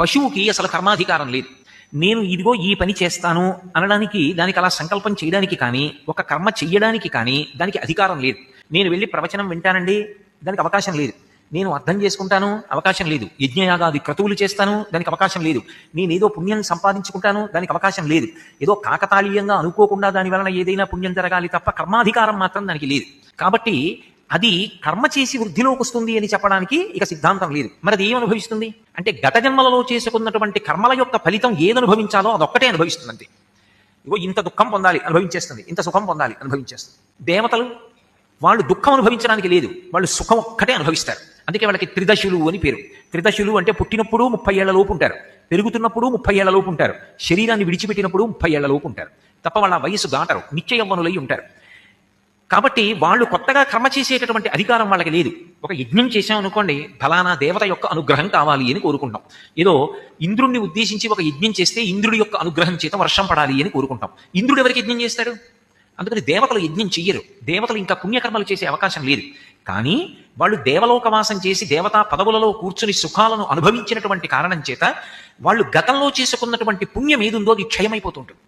పశువుకి అసలు కర్మాధికారం లేదు. నేను ఇదిగో ఈ పని చేస్తాను అనడానికి దానికి అలా సంకల్పం చేయడానికి కానీ ఒక కర్మ చెయ్యడానికి కానీ దానికి అధికారం లేదు. నేను వెళ్ళి ప్రవచనం వింటానండి దానికి అవకాశం లేదు. నేను అర్థం చేసుకుంటాను అవకాశం లేదు. యజ్ఞయాగాది క్రతువులు చేస్తాను దానికి అవకాశం లేదు. నేను ఏదో పుణ్యం సంపాదించుకుంటాను దానికి అవకాశం లేదు. ఏదో కాకతాళీయంగా అనుకోకుండా దాని వలన ఏదైనా పుణ్యం జరగాలి తప్ప కర్మాధికారం మాత్రం దానికి లేదు. కాబట్టి అది కర్మ చేసి వృద్ధిలోకి వస్తుంది అని చెప్పడానికి ఇక సిద్ధాంతం లేదు. మరి అది ఏమనుభవిస్తుంది? అంటే గత జన్మలలో చేసుకున్నటువంటి కర్మల యొక్క ఫలితం ఏది అనుభవించాలో అదొక్కటే అనుభవిస్తుంది అంతే ఇగో ఇంత దుఃఖం పొందాలి అనుభవించేస్తుంది. ఇంత సుఖం పొందాలి అనుభవించేస్తుంది. దేవతలు వాళ్ళు దుఃఖం అనుభవించడానికి లేదు. వాళ్ళు సుఖం ఒక్కటే అనుభవిస్తారు. అందుకే వాళ్ళకి త్రిదశులు అని పేరు. త్రిదశులు అంటే పుట్టినప్పుడు ముప్పై ఏళ్ళ లోపు ఉంటారు. పెరుగుతున్నప్పుడు ముప్పై ఏళ్ళ లోపు ఉంటారు. శరీరాన్ని విడిచిపెట్టినప్పుడు ముప్పై ఏళ్ళ లోపు ఉంటారు. తప్ప వాళ్ళ వయసు దాటరు నిత్య యవ్వనులై ఉంటారు. కాబట్టి వాళ్ళు కొత్తగా కర్మ చేసేటటువంటి అధికారం వాళ్ళకి లేదు. ఒక యజ్ఞం చేశాం అనుకోండి ఫలానా దేవత యొక్క అనుగ్రహం కావాలి అని కోరుకుంటాం. ఏదో ఇంద్రుణ్ణి ఉద్దేశించి ఒక యజ్ఞం చేస్తే ఇంద్రుడి యొక్క అనుగ్రహం చేత వర్షం పడాలి అని కోరుకుంటాం. ఇంద్రుడు ఎవరికి యజ్ఞం చేస్తాడు? అందుకని దేవతలు యజ్ఞం చెయ్యరు. దేవతలు ఇంకా పుణ్యకర్మలు చేసే అవకాశం లేదు. కానీ వాళ్ళు దేవలోకవాసం చేసి దేవతా పదవులలో కూర్చుని సుఖాలను అనుభవించినటువంటి కారణం చేత వాళ్ళు గతంలో చేసుకున్నటువంటి పుణ్యం ఏదుందో అది క్షయమైపోతుంటుంది.